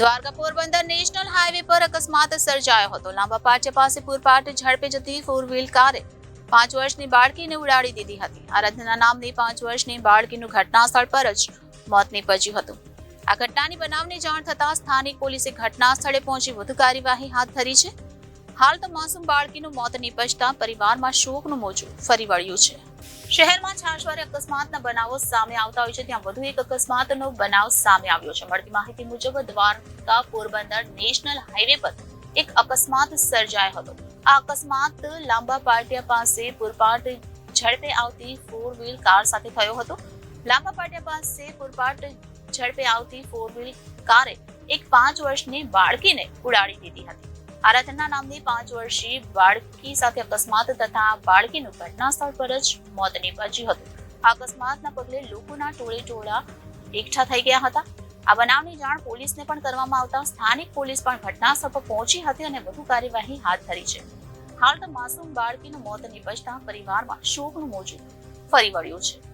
Dwarka Porbandar national highway પર અકસ્માત સર્જાયો હતો. લાંબા પાટિયા પાસે પૂરપાટ ઝડપે જતી ફોર વ્હીલ કારે પાંચ વર્ષની બાળકીને ઉડાડી દીધી હતી. આરાધના નામની પાંચ વર્ષની બાળકીનું ઘટના સ્થળ પર જ મોત નીપજ્યું હતું. આ ઘટનાની બનાવની જાણ થતાં સ્થાનિક પોલીસે ઘટના સ્થળે પહોંચી વધુ કાર્યવાહી હાથ ધરી છે. હાલ તો માસૂમ બાળકીનું મોત નીપજતા પરિવારમાં શોકનું મોજું ફરી વળ્યું છે. શહેરમાં છાશવારે અકસ્માતના બનાવો સામે આવતા હોય છે. ત્યાં વધુ એક અકસ્માતનો બનાવ સામે આવ્યો છે. મળતી માહિતી મુજબ દ્વારકા પોરબંદર નેશનલ હાઈવે પર એક અકસ્માત સર્જાયો હતો. આ અકસ્માત લાંબા પાટિયા પાસે પુરપાટ ઝડપે આવતી ફોર વ્હીલ કાર સાથે થયો હતો. લાંબા પાટિયા પાસે પુરપાટ ઝડપે આવતી ફોર વ્હીલ કારે એક પાંચ વર્ષની બાળકીને ઉડાડી દીધી હતી. આરાધના નામની પાંચ વર્ષીય બાળકી સાથે અકસ્માત થતા બાળકીનું ઘટના સ્થળ પર જ મોત નીપજ્યું હતું. આ અકસ્માતના પગલે લોકોના ટોળે ટોળા એકઠા થઈ ગયા હતા. આ બનાવની જાણ પોલીસને પણ કરવામાં આવતા. સ્થાનિક પોલીસ પણ ઘટના સ્થળ પર પહોંચી હતી અને વધુ કાર્યવાહી હાથ ધરી છે. હાલ તો માસૂમ બાળકીનું મોત નીપજતા પરિવારમાં શોકનું મોજું ફરી વળ્યું છે.